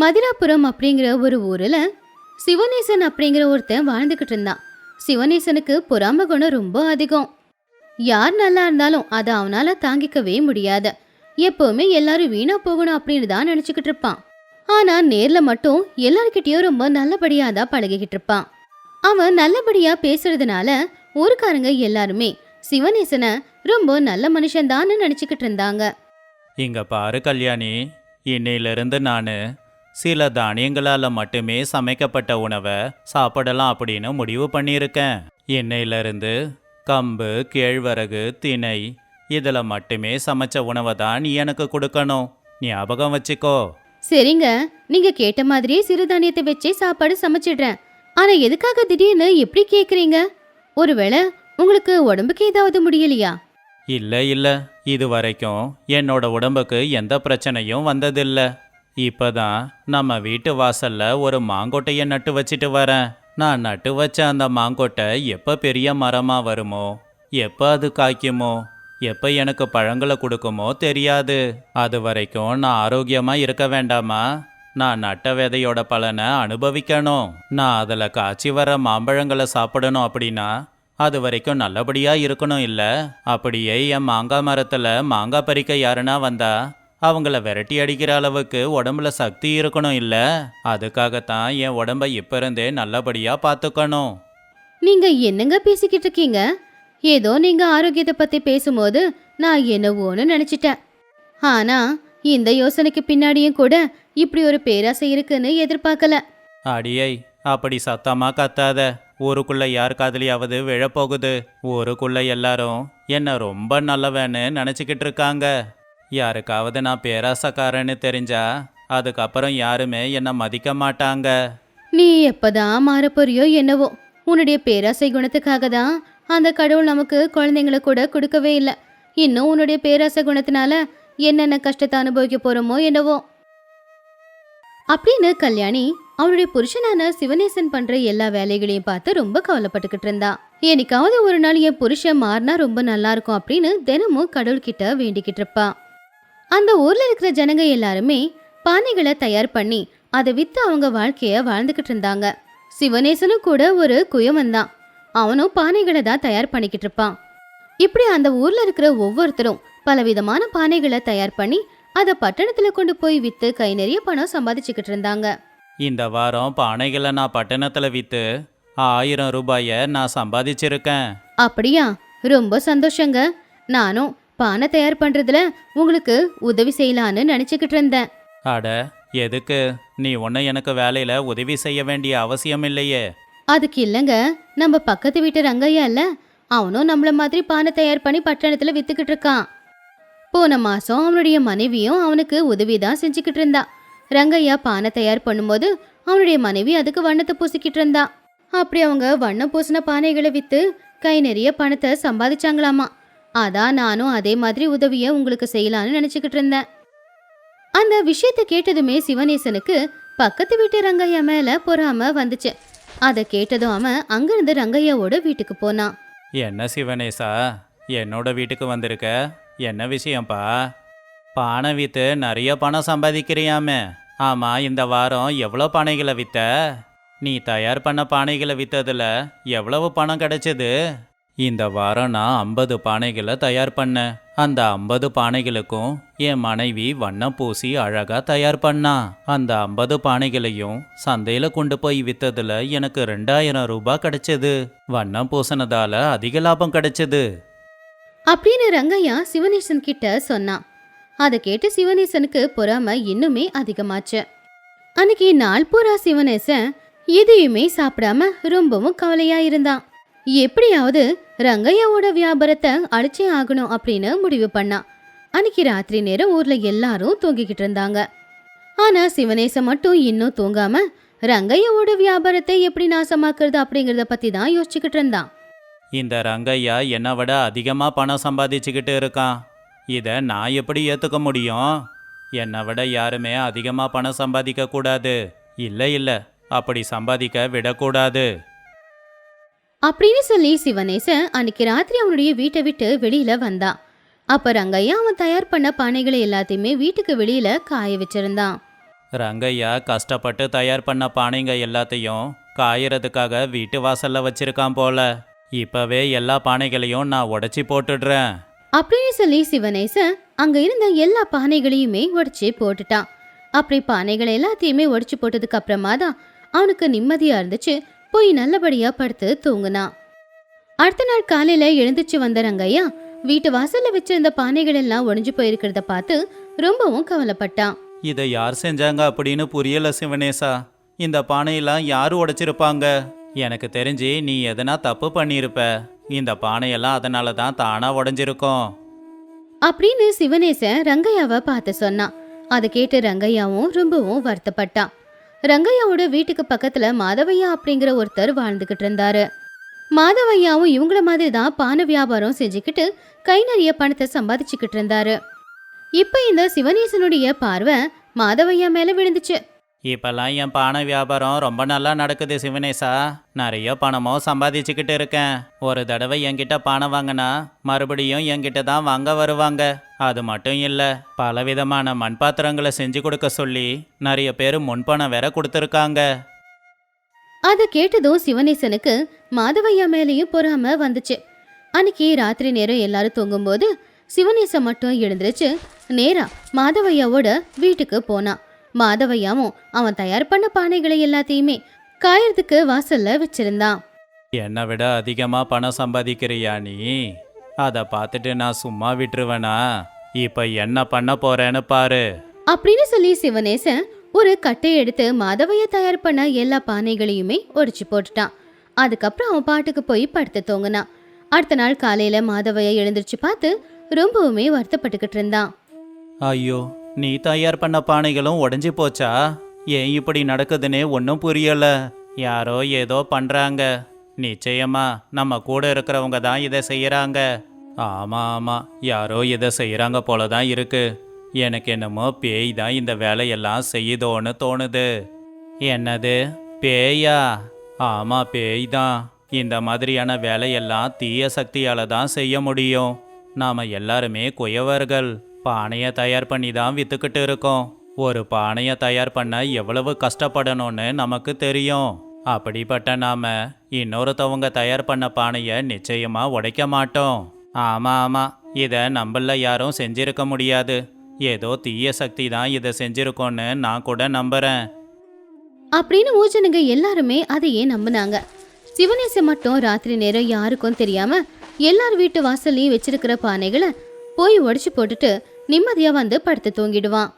மதிராபுரம் அப்படிங்கிற ஒரு ஊர்ல சிவநேசன் அப்படிங்கிற ஒருத்தன் வாழ்ந்துகிட்டு இருந்தான். சிவநேசனுக்கு பொறாம குணம் ரொம்ப அதிகம். யார் நல்லா இருந்தாலும் அதை அவனால தாங்கிக்கவே முடியாது. எப்பவுமே எல்லாரும் வீணா போகணும் அப்படின்னு தான் நினச்சிக்கிட்டு இருப்பான். ஆனா நேர்ல மட்டும் எல்லார்கிட்டயும் ரொம்ப நல்லபடியாக தான் பழகிக்கிட்டு இருப்பான். அவன் நல்லபடியா பேசுறதுனால ஊருக்காரங்க எல்லாருமே சிவநேசனை ரொம்ப நல்ல மனுஷன்தான்னு நினச்சிக்கிட்டு இருந்தாங்க. இங்கே பாரு கல்யாணி இன்னையிலிருந்து நான் சில தானியங்களால் மட்டுமே சமைக்கப்பட்ட உணவை சாப்பிடலாம் அப்படின்னு முடிவு பண்ணியிருக்கேன். இன்னையிலிருந்து கம்பு கேழ்வரகு திணை இதில் மட்டுமே சமைச்ச உணவை தான் நீ எனக்கு கொடுக்கணும். ஞாபகம் வச்சுக்கோ. சரிங்க. நீங்க கேட்ட மாதிரியே சிறுதானியத்தை வச்சே சாப்பாடு சமைச்சிடுறேன். ஆனா எதுக்காக திடீர்னு எப்படி கேக்குறீங்க? ஒருவேளை உங்களுக்கு உடம்புக்கு ஏதாவது முடியலையா? இல்லை இல்லை. இது வரைக்கும் என்னோட உடம்புக்கு எந்த பிரச்சனையும் வந்ததில்ல. இப்பதான் நம்ம வீட்டு வாசல்ல ஒரு மாங்கொட்டையை நட்டு வச்சிட்டு வரேன். நான் நட்டு வச்ச அந்த மாங்கொட்டை எப்போ பெரிய மரமாக வருமோ எப்போ அது காய்க்குமோ எப்போ எனக்கு பழங்களை கொடுக்குமோ தெரியாது. அது வரைக்கும் நான் ஆரோக்கியமாக இருக்க வேண்டாமா? நான் நட்ட விதையோட பலனை அனுபவிக்கணும். நான் அதில் காய்ச்சி வர மாம்பழங்களை சாப்பிடணும் அப்படின்னா அது வரைக்கும் நல்லபடியாக இருக்கணும் இல்லை? அப்படியே என் மாங்காய் மரத்தில் மாங்காய் பறிக்க யாருன்னா வந்தா அவங்கள விரட்டி அடிக்கிற அளவுக்கு உடம்புல சக்தி இருக்கணும் இல்ல? அதுக்காகத்தான் என் உடம்ப இப்ப இருந்தே நல்லபடியா பார்த்துக்கணும் நீங்க என்னங்க பேசிக்கிட்டு இருக்கீங்க? ஏதோ நீங்க ஆரோக்கியத்தை பத்தி பேசும்போது நான் என்னவோன்னு நினைச்சிட்டேன். ஆனா இந்த யோசனைக்கு பின்னாடியும் கூட இப்படி ஒரு பேராசை இருக்குன்னு எதிர்பார்க்கல. அடியை அப்படி சத்தமா கத்தாத. ஊருக்குள்ள யார் காதலியாவது விழப்போகுது. ஊருக்குள்ள எல்லாரும் என்ன ரொம்ப நல்லவன்னு நினச்சிக்கிட்டு இருக்காங்க. யாருக்காவது நான் பேராசக்காரன்னு தெரிஞ்சா அதுக்கப்புறம் யாருமே என்னை மதிக்க மாட்டாங்க. நீ எப்பதான் மாறப்போறியோ என்னவோ உன்னுடைய பேராசை குணத்துக்காக தான் அந்த கடவுள் நமக்கு குழந்தைங்களை கூட கொடுக்கவே இல்லை. இன்னும் உன்னுடைய பேராசை குணத்தினால என்னென்ன கஷ்டத்தை அனுபவிக்க போறோமோ என்னவோ. அப்படின்னு கல்யாணி அவனுடைய புருஷனான சிவனேசன் பண்ற எல்லா வேலைகளையும் பார்த்து ரொம்ப கவலைப்பட்டுக்கிட்டு இருந்தா. என்னைக்காவது ஒரு நாள் என் புருஷன் மாறினா ரொம்ப நல்லா இருக்கும் அப்படின்னு தினமும் கடவுள்கிட்ட வேண்டிக்கிட்டு இருப்பான் அந்த ஊர்ல இருக்கிற ஜனங்க எல்லாருமே பானைகளை தயார் பண்ணி அதை வித்து அவங்க வாழ்க்கைய வாழ்ந்துகிட்டு இருந்தாங்க. சிவனேசனும் கூட ஒரு குயவன் தான். அவனும் பானைகளை தான் தயார் பண்ணிக்கிட்டு இருப்பான். இப்படி அந்த ஊர்ல இருக்கிற ஒவ்வொருத்தரும் பலவிதமான பானைகளை தயார் பண்ணி அதை பட்டணத்துல கொண்டு போய் வித்து கை நிறைய பணம் சம்பாதிச்சுக்கிட்டு இருந்தாங்க. இந்த வாரம் பானைகளை நான் பட்டணத்தில் விற்று ஆயிரம் ரூபாயை நான் சம்பாதிச்சிருக்கேன். அப்படியா? ரொம்ப சந்தோஷங்க. நானும் பானை தயார் பண்றதுல உங்களுக்கு உதவி செய்யலான்னு நினைச்சுக்கிட்டு இருந்தேன். அட எதுக்கு? நீ ஒன்றும் எனக்கு வேலையில் உதவி செய்ய வேண்டிய அவசியம் இல்லையே. அதுக்கு இல்லைங்க நம்ம பக்கத்து வீட்டு ரங்கையா இல்ல அவனும் நம்மள மாதிரி பானை தயார் பண்ணி பட்டணத்துல வித்துக்கிட்டு இருக்கான். போன மாசம் அவனுடைய மனைவியும் அவனுக்கு உதவி தான் செஞ்சுக்கிட்டு இருந்தா. ரங்கையா பானை தயார் பண்ணும்போது அவனுடைய மனைவி அதுக்கு வண்ணத்தை பூசிக்கிட்டு இருந்தா. அப்படி அவங்க வண்ணம் பூசின பானைகளை வித்து கை நிறைய பணத்தை சம்பாதிச்சாங்களாமா. அதான் நானும் அதே மாதிரி உதவியை உங்களுக்கு செய்யலான்னு நினைச்சுக்கிட்டு இருந்தேன். அந்த விஷயத்தை கேட்டதுமே சிவனேசனுக்கு பக்கத்து வீட்டு ரங்கையா மேல பொறாம வந்துச்சு. அதை கேட்டதும் அவன் அங்கிருந்து ரங்கையாவோட வீட்டுக்கு போனான். என்ன சிவனேசா என்னோட வீட்டுக்கு வந்திருக்க? என்ன விஷயம்ப்பா பானை விற்று நிறைய பணம் சம்பாதிக்கிறியாமே. ஆமாம் இந்த வாரம் எவ்வளோ பானைகளை விற்ற நீ தயார் பண்ண பானைகளை விற்றதில் எவ்வளவு பணம் கிடைச்சது? இந்த வாரம் நான் ஐம்பது பானைகளை தயார் பண்ணேன். அந்த ஐம்பது பானைகளுக்கும் என் மனைவி வண்ணம் பூசி அழகாக தயார் பண்ணா. அந்த ஐம்பது பானைகளையும் சந்தையில் கொண்டு போய் விற்றதில் எனக்கு ரெண்டாயிரம் ரூபாய் கிடைச்சது. வண்ணம் பூசினதால அதிக லாபம் கிடைச்சது. அப்படின்னு ரங்கையா சிவனேசன் கிட்ட சொன்னான். அதை கேட்டு சிவனேசனுக்கு பொறாம இன்னுமே அதிகமாச்சு. அன்னைக்கு நாள் பூரா சிவனேசன் எதையுமே சாப்பிடாம ரொம்பவும் கவலையா இருந்தான். எப்படியாவது ரங்கையாவோட வியாபாரத்தை அழிச்சே ஆகணும் அப்படின்னு முடிவு பண்ணான் அன்னைக்கு ராத்திரி நேரம் ஊர்ல எல்லாரும் தூங்கிக்கிட்டு இருந்தாங்க. ஆனா சிவனேசம் மட்டும் இன்னும் தூங்காம ரங்கையாவோட வியாபாரத்தை எப்படி நாசமாக்குறது அப்படிங்கறத பத்தி தான் யோசிச்சுக்கிட்டு இருந்தான். இந்த ரங்கையா என்னை விட அதிகமாக பணம் சம்பாதிச்சுக்கிட்டு இருக்கான். இதை நான் எப்படி ஏற்றுக்க முடியும்? என்னை விட யாருமே அதிகமாக பணம் சம்பாதிக்க கூடாது. இல்லை இல்லை. அப்படி சம்பாதிக்க விடக்கூடாது. அப்படின்னு சொல்லி சிவனேசன் அன்னைக்கு ராத்திரி அவனுடைய வீட்டை விட்டு வெளியில வந்தான் அப்ப ரங்கையா அவன் தயார் பண்ண பானைகளை எல்லாத்தையுமே வீட்டுக்கு வெளியில காய வச்சிருந்தான். ரங்கையா கஷ்டப்பட்டு தயார் பண்ண பானைங்க எல்லாத்தையும் காயறதுக்காக வீட்டு வாசல்ல வச்சிருக்கான் போல. இப்பவே எல்லா பானைகளையும் நான் உடைச்சி போட்டுடுறேன். அப்படின்னு சொல்லி சிவனேசன் அங்க இருந்த எல்லா பானைகளையுமே உடைச்சு போட்டுட்டான். அப்படி பானைகள் எல்லாத்தையுமே உடைச்சு போட்டதுக்கு அப்புறமா தான் அவனுக்கு நிம்மதியா இருந்துச்சு. போய் நல்லபடியா படுத்து தூங்குனான் அடுத்த நாள் காலையில எழுந்துச்சு வந்த ரங்கையா வீட்டு வாசல்ல வச்சிருந்த பானைகள் எல்லாம் உடைஞ்சு போயிருக்கிறத பார்த்து ரொம்பவும் கவலைப்பட்டான் இதை யார் செஞ்சாங்க அப்படின்னு புரியல சிவனேசா. இந்த பானையெல்லாம் யார் உடைச்சிருப்பாங்க? எனக்கு தெரிஞ்சு நீ எதனா தப்பு பண்ணியிருப்ப. இந்த பானையெல்லாம் அதனால தான் தானா உடைஞ்சிருக்கும். அப்படின்னு சிவனேசன் ரங்கையாவை பார்த்து சொன்னான் அதை கேட்டு ரங்கையாவும் ரொம்பவும் வருத்தப்பட்டான் ரங்கையாவோட வீட்டுக்கு பக்கத்துல மாதவையா அப்படிங்கிற ஒருத்தர் வாழ்ந்துகிட்டு இருந்தாரு. மாதவையாவும் இவங்கள மாதிரி தான் பானை வியாபாரம் செஞ்சுக்கிட்டு கை நிறைய பணத்தை சம்பாதிச்சுக்கிட்டு இருந்தாரு. இப்ப இந்த சிவனேசனுடைய பார்வை மாதவையா மேல விழுந்துச்சு. இப்பெல்லாம் என் பானை வியாபாரம் ரொம்ப நல்லா நடக்குது சிவனேசா. நிறைய பணமும் சம்பாதிச்சுக்கிட்டு இருக்கேன். ஒரு தடவை என்கிட்ட பானை வாங்கினா மறுபடியும் என்கிட்ட தான் வாங்க வருவாங்க. அது மட்டும் இல்லை பலவிதமான மண்பாத்திரங்களை செஞ்சு கொடுக்க சொல்லி நிறைய பேர் முன்பணம் வேற கொடுத்துருக்காங்க. அதை கேட்டதும் சிவனேசனுக்கு மாதவையா மேலேயும் பொறாம வந்துச்சு. அன்னைக்கு ராத்திரி நேரம் எல்லாரும் தூங்கும்போது சிவனேசன் மட்டும் எழுந்திருச்சு நேரா மாதவையாவோட வீட்டுக்கு போனான். மாதவையாவும் அவன் தயார் பண்ண பானைகளை எல்லாத்தையுமே காயறதுக்கு வாசல்ல வச்சிருந்தான். என்னை விட அதிகமாக பணம் சம்பாதிக்கிறியா நீ? அதை பார்த்துட்டு நான் சும்மா விட்டுருவேனா? இப்போ என்ன பண்ண போறேன்னு பாரு. அப்படின்னு சொல்லி சிவனேசன் ஒரு கட்டையை எடுத்து மாதவைய தயார் பண்ண எல்லா பானைகளையுமே ஒடிச்சு போட்டுட்டான். அதுக்கப்புறம் அவன் பாட்டுக்கு போய் படுத்து தூங்கினான். அடுத்த நாள் காலையில மாதவைய எழுந்திருச்சு பார்த்து ரொம்பவுமே வருத்தப்பட்டுக்கிட்டு இருந்தான். ஐயோ நீ தயார் பண்ண பானைகளும் உடஞ்சி போச்சா? ஏன் இப்படி நடக்குதுன்னே ஒன்றும் புரியல. யாரோ ஏதோ பண்ணுறாங்க நிச்சயமா நம்ம கூட இருக்கிறவங்க தான் இதை செய்கிறாங்க ஆமாம் ஆமாம் யாரோ இதை செய்கிறாங்க போல தான் இருக்கு. எனக்கு என்னமோ பேய் தான் இந்த வேலையெல்லாம் செய்யுதோன்னு தோணுது. என்னது? பேயா? ஆமாம் பேய் தான். இந்த மாதிரியான வேலையெல்லாம் தீய சக்தியால் தான் செய்ய முடியும். நாம எல்லாருமே குயவர்கள். பானையை தயார் பண்ணி தான் விற்றுக்கிட்டு இருக்கோம். ஒரு பானையை தயார் பண்ண எவ்வளவு கஷ்டப்படணும்னு நமக்கு தெரியும். அப்படிப்பட்ட நாம இன்னொருத்தவங்க தயார் பண்ண பானையை நிச்சயமா உடைக்க மாட்டோம். ஆமா ஆமா. இதை நம்மள யாரும் செஞ்சிருக்க முடியாது. ஏதோ தீய சக்தி தான் இதை செஞ்சிருக்கோன்னு நான் கூட நம்புறேன். அப்படின்னு ஊஜனுங்க எல்லாருமே அதையே நம்பினாங்க. சிவனேசன் மட்டும் ராத்திரி நேரம் யாருக்கும் தெரியாம எல்லார் வீட்டு வாசல்லையும் வச்சிருக்கிற பானைகளை போய் உடைச்சு போட்டுட்டு நிம்மதியா வந்து படுத்து தூங்கிடுவான்.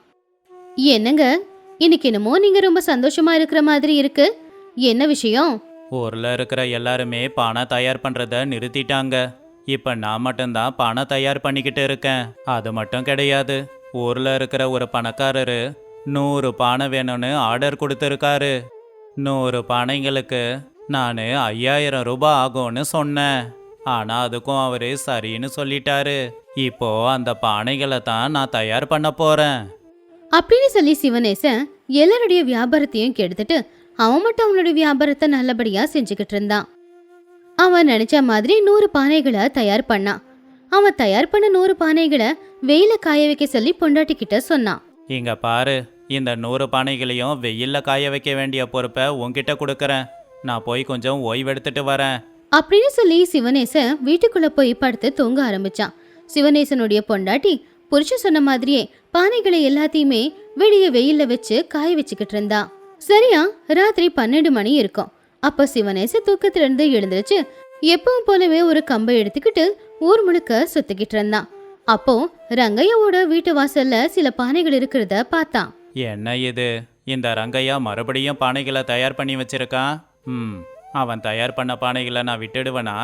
என்னங்க? இன்னைக்கு என்னமோ நீங்க ரொம்ப சந்தோஷமா இருக்கிற மாதிரி இருக்கு. என்ன விஷயம்? ஊர்ல இருக்கிற எல்லாருமே பானை தயார் பண்றத நிறுத்திட்டாங்க. இப்ப நான் மட்டும்தான் பானை தயார் பண்ணிக்கிட்டு இருக்கேன். அது மட்டும் கிடையாது. ஊர்ல இருக்கிற ஒரு பணக்காரரு நூறு பானை வேணும்னு ஆர்டர் கொடுத்துருக்காரு. நூறு பானைங்களுக்கு நான் ஐயாயிரம் ரூபாய் ஆகும்னு சொன்னேன். ஆனா அதுக்கும் அவரு சரின்னு சொல்லிட்டாரு. இப்போ அந்த பானைகளை தான் நான் தயார் பண்ண போறேன். அப்படின்னு சொல்லி சிவனேசன் எல்லாருடைய வியாபாரத்தையும் கெடுத்துட்டு அவன் மட்டும் அவனுடைய வியாபாரத்தை நல்லபடியா செஞ்சுக்கிட்டு இருந்தான். அவன் நினைச்ச மாதிரி நூறு பானைகளை தயார் பண்ணான். அவன் தயார் பண்ண நூறு பானைகளை வெயில காய வைக்க சொல்லி பொண்டாட்டி கிட்ட சொன்னான். இங்க பாரு இந்த நூறு பானைகளையும் வெயில்ல காய வைக்க வேண்டிய பொறுப்பை உன்கிட்ட கொடுக்கறேன். நான் போய் கொஞ்சம் ஓய்வெடுத்துட்டு வரேன். அப்படின்னு சொல்லி சிவனேசன் வீட்டுக்குள்ள போய் படுத்து தூங்க ஆரம்பிச்சான். சிவநேசனுடைய பொண்டாட்டி புருஷன் சொன்ன மாதிரியே பானைகளை எல்லாத்தையுமே வெளியே வெயில்ல வச்சு காய வச்சுக்கிட்டு இருந்தா. சரியா ராத்திரி பன்னெண்டு மணி இருக்கும். அப்ப சிவனேச தூக்கத்திலிருந்து எழுந்துருச்சு எப்பவும் போலவே ஒரு கம்பை எடுத்துக்கிட்டு ஊர் முழுக்க சுத்திக்கிட்டு இருந்தான் அப்போ ரங்கையாவோட வீட்டு வாசல்ல சில பானைகள் இருக்கிறத பார்த்தான் என்ன இது? இந்த ரங்கையா மறுபடியும் பானைகளை தயார் பண்ணி வச்சிருக்கான் ம் அவன் தயார் பண்ண பானைகளை நான் விட்டுடுவேனா?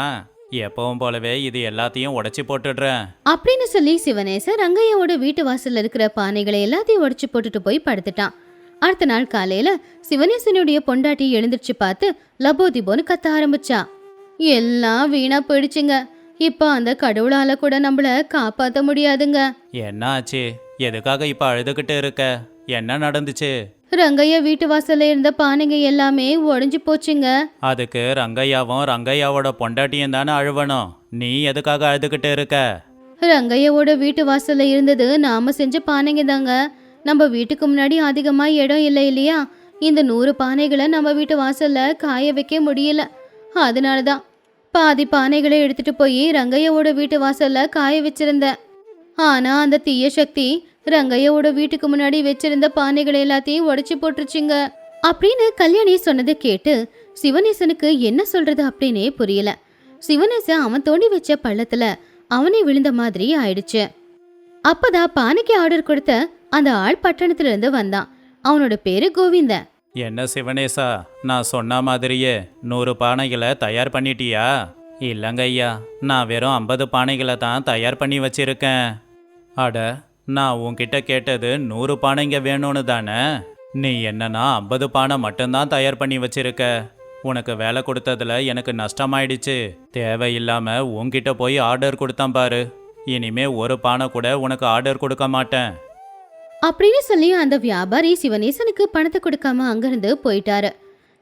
எப்பவும் போலவே இது எல்லாத்தையும் உடைச்சி போட்டுடுறேன். அப்படின்னு சொல்லி சிவனேசன் ரங்கையாவோட வீட்டு வாசல்ல இருக்கிற பானைகளை எல்லாத்தையும் உடைச்சு போட்டுட்டு போய் படுத்துட்டான். அடுத்த நாள் காலையில சிவனேசனுடைய பொண்டாட்டி எழுந்திருச்சு பார்த்து லபோதிபோன்னு கத்த ஆரம்பிச்சா எல்லாம் வீணா போயிடுச்சுங்க. இப்போ அந்த கடவுளால கூட நம்மள காப்பாத்த முடியாதுங்க. என்ன ஆச்சு எதுக்காக இப்ப அழுதுகிட்டு இருக்க? என்ன நடந்துச்சு? ரங்கையா வீட்டு வாசல்ல இருந்த பானைங்க எல்லாமே உடைஞ்சு போச்சுங்க. அதுக்கு ரங்கையாவும் ரங்கையாவோட பொண்டாட்டியும் தானே அழுவணும். நீ எதுக்காக அழுதுகிட்டு இருக்க? ரங்கையாவோட வீட்டு வாசல்ல இருந்தது நாம செஞ்ச பானைங்க தாங்க. நம்ம வீட்டுக்கு முன்னாடி அதிகமா இடம் இல்லை இல்லையா? இந்த நூறு பானைகளை நம்ம வீட்டு வாசல்ல காய வைக்க முடியல. அதனால தான் பாதி பானைகளை எடுத்துட்டு போய் ரங்கையாவோட வீட்டு வாசல்ல காய வச்சிருந்தேன். ஆனா அந்த தீய சக்தி ரங்கையோட வீட்டுக்கு முன்னாடி வச்சிருந்த பானைகளை எல்லாத்தையும் உடைச்சு போட்டுருச்சுங்க. அப்படின்னு கல்யாணி சொன்னதை கேட்டு சிவனேசனுக்கு என்ன சொல்றது அப்படின்னே புரியல. சிவனேசன் அவன் தோண்டி வச்ச பள்ளத்துல அவனே விழுந்த மாதிரி ஆயிடுச்சு. அப்பதான் பானைக்கு ஆர்டர் கொடுத்த அந்த ஆள் பட்டணத்துல இருந்து வந்தான். அவனோட பேரு கோவிந்தன். என்ன சிவனேசா நான் சொன்ன மாதிரியே நூறு பானைகளை தயார் பண்ணிட்டியா? இல்லைங்க ஐயா நான் வெறும் ஐம்பது பானைகளை தான் தயார் பண்ணி வச்சிருக்கேன். அட நான் உன்கிட்ட கேட்டது நூறு பானைங்க வேணும்னு தானே? நீ என்னன்னா ஐம்பது பானை மட்டும்தான் தயார் பண்ணி வச்சிருக்க. உனக்கு வேலை கொடுத்ததுல எனக்கு நஷ்டமாயிடுச்சு. தேவையில்லாம உன்கிட்ட போய் ஆர்டர் கொடுத்தான் பாரு. இனிமே ஒரு பானை கூட உனக்கு ஆர்டர் கொடுக்க மாட்டேன். அப்படின்னு சொல்லி அந்த வியாபாரி சிவனேசனுக்கு பணத்தை கொடுக்காம அங்கிருந்து போயிட்டாரு.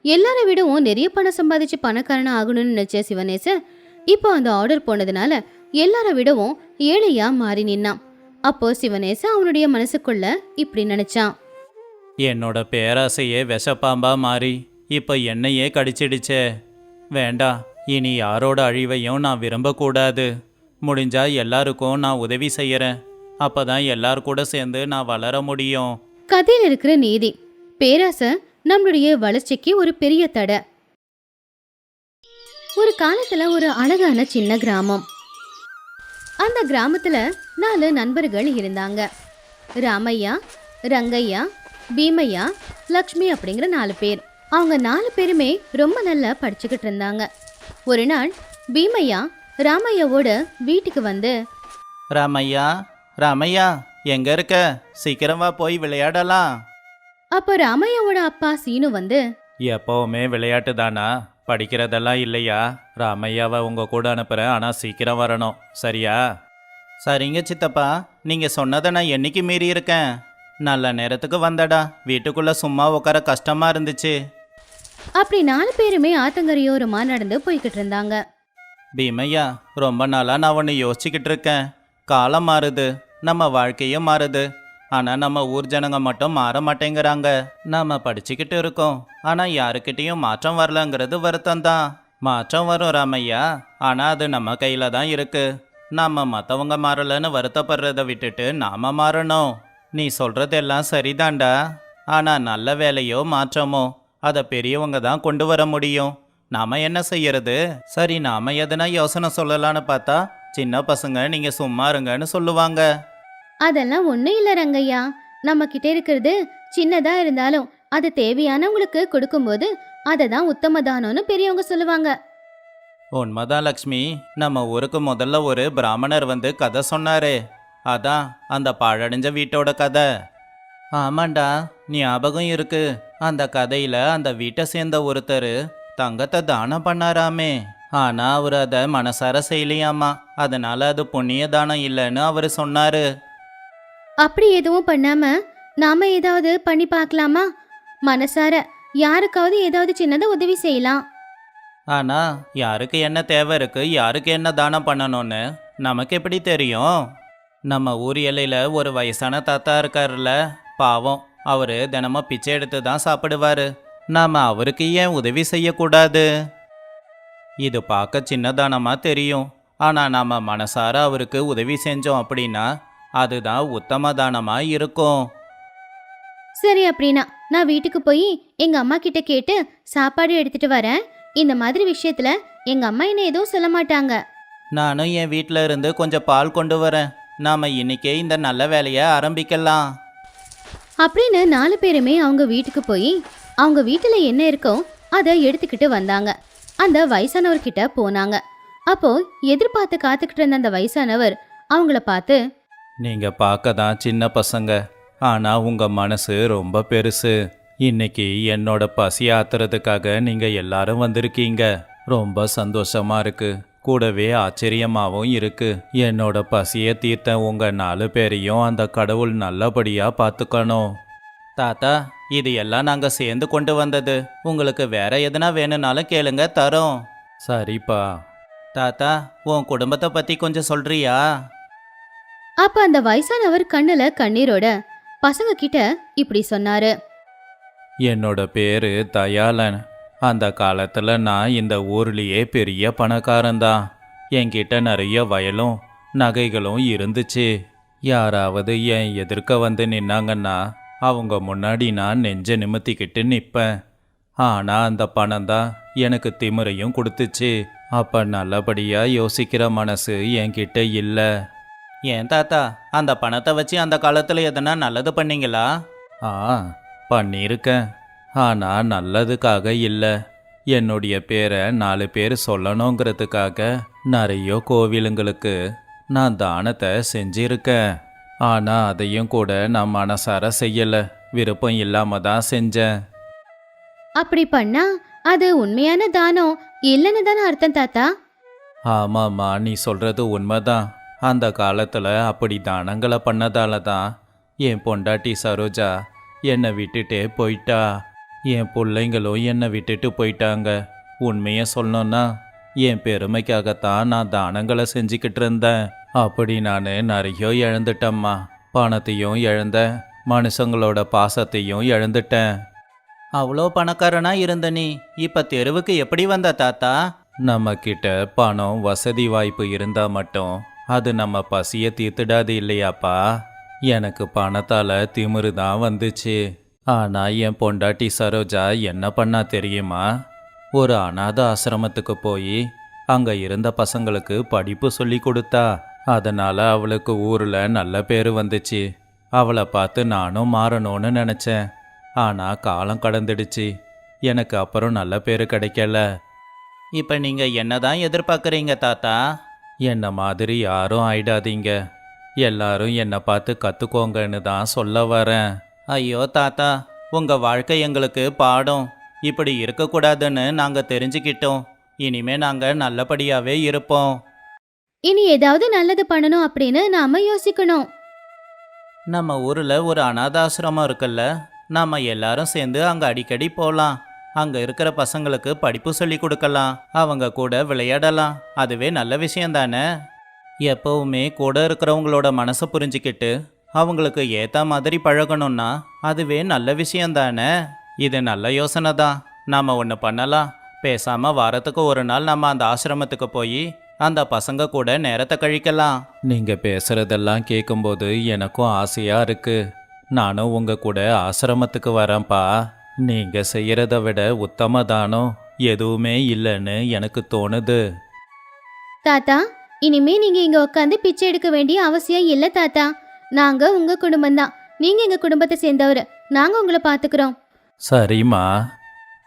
எல்லாரை விடவும் நிறைய பணம் சம்பாதிச்சு பணக்காரனா ஆகணும்னு நினைச்ச சிவனேசன் இப்போ அந்த ஆர்டர் போனதுனால எல்லாரை விடவும் ஏழையா மாறி நின்னான். அப்போ சிவனேசன் அவனுடைய மனசுக்குள்ள இப்படி நினைச்சான். என்னோட பேராசையே விஷப்பாம்பா மாறி இப்ப என்னையே கடிச்சிடுச்சே. வேண்டாம் இனி யாரோட அழிவையும் நான் விரும்பக்கூடாது. முடிஞ்சா எல்லாருக்கும் நான் உதவி செய்யறேன். அப்பதான் எல்லார் கூட சேர்ந்து நான் வளர முடியும். கதையில் இருக்கிற நீதி. பேராசை நம்மளுடைய வளர்ச்சிக்கு ஒரு பெரிய தடை. ஒரு காலத்துல ஒரு அழகான சின்ன கிராமம். அந்த கிராமத்துல நாலு நண்பர்கள் இருந்தாங்க. ராமையா ரங்கையா பீமையா லக்ஷ்மி அப்படிங்கிற நாலு பேர். அவங்க நாலு பேருமே ரொம்ப நல்லா படிச்சுக்கிட்டு இருந்தாங்க. ஒரு நாள் பீமையா ராமையாவோட வீட்டுக்கு வந்து ராமையா ராமையா எங்க இருக்க? சீக்கிரம் போய் விளையாடலாம். அப்போ ராமையாவோட அப்பா சீனு வந்து எப்பவுமே விளையாட்டு தானா? படிக்கிறதெல்லாம் இல்லையா? ராமையாவை உங்க கூட அனுப்புறேன். ஆனா சீக்கிரம் வரணும். சரியா? சரிங்க சித்தப்பா. நீங்க சொன்னதை நான் என்னைக்கு மீறி இருக்கேன்? நல்ல நேரத்துக்கு வந்தடா. வீட்டுக்குள்ள சும்மா உட்கார கஷ்டமா இருந்துச்சு. அப்படி நாலு பேருமே ஆத்தங்கரையோரமா நடந்து போய்கிட்டு இருந்தாங்க. பீமையா ரொம்ப நாளா நான் ஒன்று யோசிச்சுக்கிட்டு இருக்கேன். காலம் மாறுது. நம்ம வாழ்க்கையும் மாறுது. ஆனா நம்ம ஊர் ஜனங்க மட்டும் மாற மாட்டேங்கிறாங்க. நாம படிச்சுக்கிட்டு இருக்கோம். ஆனா யாருக்கிட்டேயும் மாற்றம் வரலங்கிறது வருத்தம் தான் மாற்றம் வரும் ராமையா. ஆனால் அது நம்ம கையில் தான் இருக்குது நாம் மற்றவங்க மாறலன்னு வருத்தப்படுறதை விட்டுட்டு நாம் மாறணும். நீ சொல்கிறதெல்லாம் சரிதான்டா ஆனால் நல்ல வேலையோ மாற்றமோ அதை பெரியவங்க தான் கொண்டு வர முடியும். நாம் என்ன செய்யறது? சரி நாம் எதனா யோசனை சொல்லலான்னு பார்த்தா சின்ன பசங்க நீங்கள் சும்மா இருங்கன்னு சொல்லுவாங்க. அதெல்லாம் ஒன்றும் இல்லை ரங்கையா. நம்ம கிட்ட இருக்கிறது சின்னதாக இருந்தாலும் அது தேவையானவங்களுக்கு கொடுக்கும்போது அதை தான் உத்தம தானம்னு பெரியவங்க சொல்லுவாங்க. உண்மைதான் லக்ஷ்மி நம்ம ஊருக்கு முதல்ல ஒரு பிராமணர் வந்து கதை சொன்னாரே. அதான் அந்த பாழடைஞ்ச வீட்டோட கதை. ஆமாண்டா ஞாபகம் இருக்கு. அந்த கதையில அந்த வீட்டை சேர்ந்த ஒருத்தர் தங்கத்தை தானம் பண்ணாராமே. ஆனா அவர் அதை மனசார செய்யலையாமா. அதனால அது புண்ணிய தானம் இல்லைன்னு அவர் சொன்னாரு. அப்படி எதுவும் பண்ணாம நாம ஏதாவது பண்ணி பார்க்கலாமா? மனசார யாருக்காவது ஏதாவது சின்னதா உதவி செய்யலாம். ஆனா யாருக்கு என்ன தேவை இருக்கு யாருக்கு என்ன தானம் பண்ணணும்னு நமக்கு எப்படி தெரியும்? நம்ம ஊர் எல்லையில ஒரு வயசான தாத்தா இருக்காருல்ல பாவம். அவரு தினமும் பிச்சை எடுத்து தான் சாப்பிடுவாரு. நாம அவருக்கு ஏன் உதவி செய்யக்கூடாது? இது பார்க்க சின்ன தானமா தெரியும். ஆனா நாம மனசார அவருக்கு உதவி செஞ்சோம் அப்படின்னா அதுதான் உத்தம தானமா இருக்கும். சரி அப்படின்னா. நான் வீட்டுக்கு போய் எங்க அம்மா கிட்ட கேட்டு சாப்பாடு எடுத்துட்டு வரேன். இந்த மாதிரி விஷயத்துல எங்க அம்மா என்ன எதுவும் சொல்ல மாட்டாங்க. நானும் என் வீட்டில் இருந்து கொஞ்சம் பால் கொண்டு வரேன். நாம இன்னைக்கே இந்த நல்ல வேலையை ஆரம்பிக்கலாம். அப்படின்னு நாலு பேருமே அவங்க வீட்டுக்கு போய் அவங்க வீட்டுல என்ன இருக்கோ அதை எடுத்துக்கிட்டு வந்தாங்க. அந்த வயசானவர்கிட்ட போனாங்க. அப்போ எதிர்பார்த்து காத்துக்கிட்டு இருந்த அந்த வயசானவர் அவங்கள பார்த்து நீங்க பார்க்க தான் சின்ன பசங்க. ஆனால் உங்கள் மனசு ரொம்ப பெருசு. இன்னைக்கு என்னோட பசி ஆத்துறதுக்காக நீங்கள் எல்லாரும் வந்திருக்கீங்க. ரொம்ப சந்தோஷமாக இருக்குது கூடவே ஆச்சரியமாகவும் இருக்கு. என்னோட பசியை தீர்த்த உங்க நாலு பேரையும் அந்த கடவுள் நல்லபடியா பார்த்துக்கணும் தாத்தா இது எல்லாம் நாங்க சேர்ந்து கொண்டு வந்தது. உங்களுக்கு வேற எதுனா வேணும்னாலும் கேளுங்க தரோம். சரிப்பா. தாத்தா உன் குடும்பத்தை பத்தி கொஞ்சம் சொல்றியா? அப்ப அந்த வயசானவர் கண்ணுல கண்ணீரோட பசங்க கிட்ட இப்படி சொன்னாரு. என்னோட பேரு தயாளன். அந்த காலத்தில் நான் இந்த ஊர்லேயே பெரிய பணக்காரன்தான் என்கிட்ட நிறைய வயலும் நகைகளும் இருந்துச்சு. யாராவது என் எதிர்க்க வந்து நின்னாங்கன்னா அவங்க முன்னாடி நான் நெஞ்ச நிமித்திக்கிட்டு நிற்பேன் ஆனால் அந்த பணம் தான் எனக்கு திமிரையும் கொடுத்துச்சு. அப்போ நல்லபடியாக யோசிக்கிற மனசு என்கிட்ட இல்லை. ஏன் தாத்தா அந்த பணத்தை வச்சு அந்த காலத்தில் எதனா நல்லது பண்ணீங்களா? ஆ பண்ணியிருக்கேன். ஆனால் நல்லதுக்காக இல்லை. என்னுடைய பேரை நாலு பேர் சொல்லணுங்கிறதுக்காக நிறைய கோவிலுங்களுக்கு நான் தானத்தை செஞ்சிருக்கேன். ஆனால் அதையும் கூட நான் மனசார செய்யலை. விருப்பம் இல்லாமல் தான் செஞ்சேன். அப்படி பண்ணா அது உண்மையான தானம் இல்லைன்னு தானே அர்த்தம் தாத்தா? ஆமாம்மா நீ சொல்கிறது உண்மைதான். அந்த காலத்தில் அப்படி தானங்களை பண்ணதால தான் என் பொண்டாட்டி சரோஜா என்னை விட்டுட்டே போயிட்டா. என் பிள்ளைங்களும் என்னை விட்டுட்டு போயிட்டாங்க. உண்மையை சொல்லணும்னா என் பெருமைக்காகத்தான் நான் தானங்களை செஞ்சுக்கிட்டு இருந்தேன். அப்படி நான் நிறைய இழந்துட்டேம்மா. பணத்தையும் இழந்தேன் மனுஷங்களோட பாசத்தையும் இழந்துட்டேன். அவ்வளோ பணக்காரனா இருந்த நீ? இப்ப தெருவுக்கு எப்படி வந்த தாத்தா? நம்ம கிட்ட பணம் வசதி வாய்ப்பு இருந்தா மட்டும் அது நம்ம பசியை தீர்த்துடாது இல்லையாப்பா? எனக்கு பணத்தால் திமிரு தான் வந்துச்சு. ஆனால் என் பொண்டாட்டி சரோஜா என்ன பண்ணா தெரியுமா? ஒரு அனாத ஆசிரமத்துக்கு போய் அங்கே இருந்த பசங்களுக்கு படிப்பு சொல்லி கொடுத்தா அதனால் அவளுக்கு ஊரில் நல்ல பேர் வந்துச்சு. அவளை பார்த்து நானும் மாறணும்னு நினச்சேன். ஆனால் காலம் கடந்துடுச்சு. எனக்கு அப்புறம் நல்ல பேர் கிடைக்கல. இப்போ நீங்கள் என்ன தான் எதிர்பார்க்குறீங்க தாத்தா? என்ன மாதிரி யாரும் ஆயிடாதீங்க. எல்லாரும் என்னை பார்த்து கத்துக்கோங்கன்னு தான் சொல்ல வரேன். ஐயோ தாத்தா உங்க வாழ்க்கை எங்களுக்கு பாடம். இப்படி இருக்கக்கூடாதுன்னு நாங்க தெரிஞ்சுக்கிட்டோம். இனிமே நாங்க நல்லபடியாவே இருப்போம். இனி ஏதாவது நல்லது பண்ணணும் அப்படின்னு நாம யோசிக்கணும். நம்ம ஊரில் ஒரு அனாதாசிரமம் இருக்குல்ல. நாம எல்லாரும் சேர்ந்து அங்கே அடிக்கடி போகலாம் அங்கே இருக்கிற பசங்களுக்கு படிப்பு சொல்லி கொடுக்கலாம். அவங்க கூட விளையாடலாம். அதுவே நல்ல விஷயம் தானே? எப்பவுமே கூட இருக்கிறவங்களோட மனசை புரிஞ்சுக்கிட்டு அவங்களுக்கு ஏற்ற மாதிரி பழகணும்னா அதுவே நல்ல விஷயம் தானே? இது நல்ல யோசனை தான். நாம் ஒன்று பண்ணலாம். பேசாமல் வாரத்துக்கு ஒரு நாள் நம்ம அந்த ஆசிரமத்துக்கு போய் அந்த பசங்க கூட நேரத்தை கழிக்கலாம். நீங்கள் பேசுகிறதெல்லாம் கேட்கும்போது எனக்கும் ஆசையாக இருக்குது நானும் உங்கள் கூட ஆசிரமத்துக்கு வரேன்ப்பா. நீங்க செய்யறத விட உத்தம தானம் எதுவுமே இல்லைன்னு எனக்கு தோணுது. தாத்தா இனிமே நீங்க இங்க உட்காந்து பிச்சை எடுக்க வேண்டிய அவசியம் இல்ல தாத்தா. நாங்க உங்க குடும்பம் தான். நீங்க எங்க குடும்பத்தை சேர்ந்தவர். நாங்க உங்களை பாத்துக்கிறோம். சரிம்மா.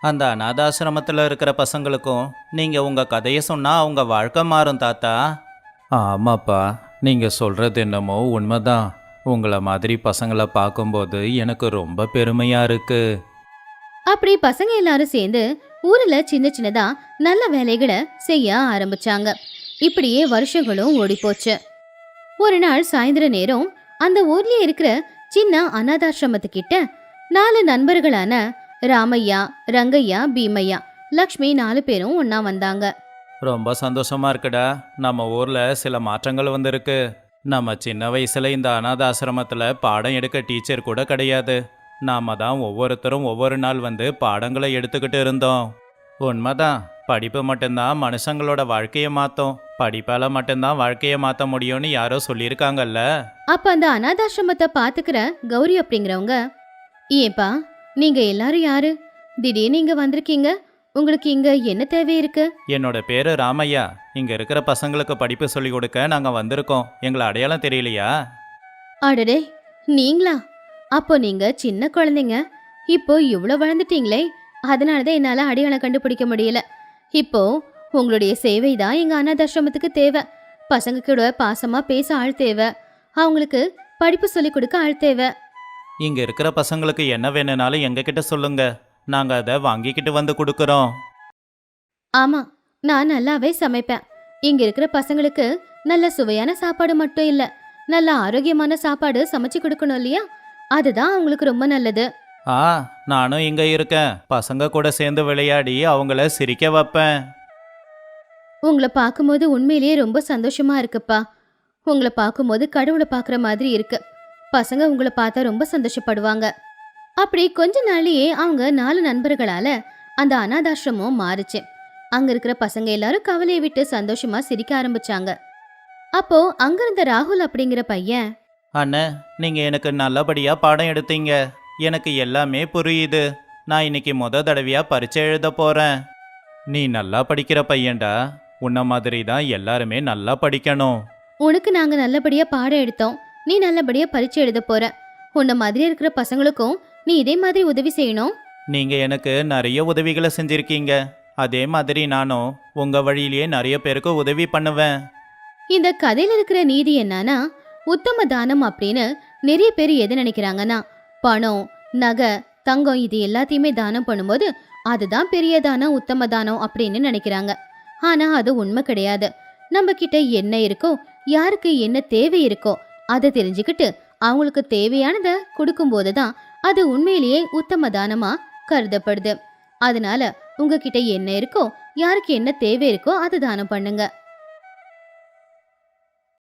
அந்த அனாதாசிரமத்தில் இருக்கிற பசங்களுக்கும் நீங்கள் உங்கள் கதையை சொன்னால் அவங்க வாழ்க்கை மாறும் தாத்தா. ஆமாப்பா. நீங்கள் சொல்கிறது என்னமோ உண்மைதான். உங்களை மாதிரி பசங்களை பார்க்கும்போது எனக்கு ரொம்ப பெருமையாக இருக்கு. அப்படி பசங்க எல்லாரும் சேர்ந்து ஊர்ல சின்ன சின்னதா நல்ல வேலைகளை செய்ய ஆரம்பிச்சாங்க. இப்படியே வருஷங்களும் ஓடி போச்சு ஒரு நாள் சாயந்தர நேரம் அந்த ஊர்லயே இருக்கிற சின்ன அனாதாசிரமத்துக்கிட்ட நாலு நண்பர்களான ராமையா ரங்கையா பீமையா லக்ஷ்மி நாலு பேரும் ஒன்னா வந்தாங்க. ரொம்ப சந்தோஷமா இருக்குடா. நம்ம ஊரில் சில மாற்றங்கள் வந்திருக்கு. நம்ம சின்ன வயசுல இந்த அனாதாசிரமத்துல பாடம் எடுக்க டீச்சர் கூட கிடையாது. நாம தான் ஒவ்வொருத்தரும் ஒவ்வொரு நாள் வந்து பாடங்களை எடுத்துக்கிட்டு இருந்தோம். உண்மைதான். படிப்பு மட்டும்தான் மனுஷங்களோட வாழ்க்கையை மாற்றும் படிப்பால் மட்டும்தான் வாழ்க்கையை மாற்ற முடியும்னு யாரோ சொல்லியிருக்காங்கல்ல? அப்ப அந்த அனாதாசிரமத்தை பாத்துக்கிற கௌரி அப்படிங்கிறவங்க ஏப்பா நீங்க எல்லாரும் யாரு? திடீர்னு இங்க வந்திருக்கீங்க. உங்களுக்கு இங்க என்ன தேவை இருக்கு? என்னோட பேரு ராமையா. இங்க இருக்கிற பசங்களுக்கு படிப்பு சொல்லி கொடுக்க நாங்க வந்திருக்கோம். எங்களை அடையாளம் தெரியலையா? அடடே நீங்களா? அப்போ நீங்க சின்ன குழந்தைங்க. இப்போ இவ்வளோ வளர்ந்துட்டீங்களே அதனால தான் என்னால் அடையாளம் கண்டுபிடிக்க முடியல. இப்போ உங்களுடைய சேவை தான் எங்கள் அனாதாசிரமத்துக்கு தேவை. பசங்க கூட பாசமாக பேச ஆள் தேவை. அவங்களுக்கு படிப்பு சொல்லிக் கொடுக்க ஆள் தேவை. இங்க இருக்கிற பசங்களுக்கு என்ன வேணும்னாலும் எங்ககிட்ட சொல்லுங்க. நாங்க அதை வாங்கிக்கிட்டு வந்து கொடுக்கறோம். ஆமாம் நான் நல்லாவே சமைப்பேன். இங்கே இருக்கிற பசங்களுக்கு நல்ல சுவையான சாப்பாடு மட்டும் இல்லை நல்ல ஆரோக்கியமான சாப்பாடு சமைச்சு கொடுக்கணும் இல்லையா? அதுதான் அவங்களுக்கு ரொம்ப நல்லது. ஆ நானும் இங்க இருக்கேன். பசங்க கூட சேர்ந்து விளையாடி அவங்கள சிரிக்க வைப்பேன். உங்களை பார்க்கும்போது உண்மையிலேயே ரொம்ப சந்தோஷமா இருக்குப்பா. உங்களை பார்க்கும்போது கடவுளை பார்க்குற மாதிரி இருக்கு. பசங்க உங்களை பார்த்தா ரொம்ப சந்தோஷப்படுவாங்க. அப்படி கொஞ்ச நாள்லயே அவங்க நாலு நண்பர்களால அந்த அனாதாசிரமம் மாறுச்சு. அங்க இருக்கிற பசங்க எல்லாரும் கவலையை விட்டு சந்தோஷமா சிரிக்க ஆரம்பிச்சாங்க. அப்போ அங்க இருந்த ராகுல் அப்படிங்கிற பையன் அண்ணே நீங்க எனக்கு நல்லபடியா பாடம் எடுத்தீங்க. எனக்கு எல்லாமே புரியுது. நான் இன்னைக்கு முத தடவையா பரீட்சை எழுத போறேன். நீ நல்லா படிக்கிற பையன்டா. உன்ன மாதிரி தான் எல்லாருமே நல்லா படிக்கணும். உனக்கு நாங்க நல்லபடியா பாடம் எடுத்தோம். நீ நல்லபடியா பரீட்சை எழுத போற. உன்ன மாதிரி இருக்கிற பசங்களுக்கும் நீ இதே மாதிரி உதவி செய்யணும்? நீங்க எனக்கு நிறைய உதவிகளை செஞ்சிருக்கீங்க. அதே மாதிரி நானும் உங்க வழியிலேயே நிறைய பேருக்கு உதவி பண்ணுவேன். இந்த கதையில இருக்கிற நீதி என்னன்னா உத்தம தானம் அப்படின்னு நிறைய பேர் எது நினைக்கிறாங்கன்னா பணம் நகை தங்கம் இது எல்லாத்தையுமே தானம் பண்ணும்போது அதுதான் பெரிய தானம் உத்தம தானம் அப்படின்னு நினைக்கிறாங்க. ஆனா அது உண்மை கிடையாது. நம்ம கிட்ட என்ன இருக்கோ யாருக்கு என்ன தேவை இருக்கோ அதை தெரிஞ்சுக்கிட்டு அவங்களுக்கு தேவையானதை கொடுக்கும்போது தான் அது உண்மையிலேயே உத்தம தானமா கருதப்படுது. அதனால உங்ககிட்ட என்ன இருக்கோ யாருக்கு என்ன தேவை இருக்கோ அதை தானம் பண்ணுங்க.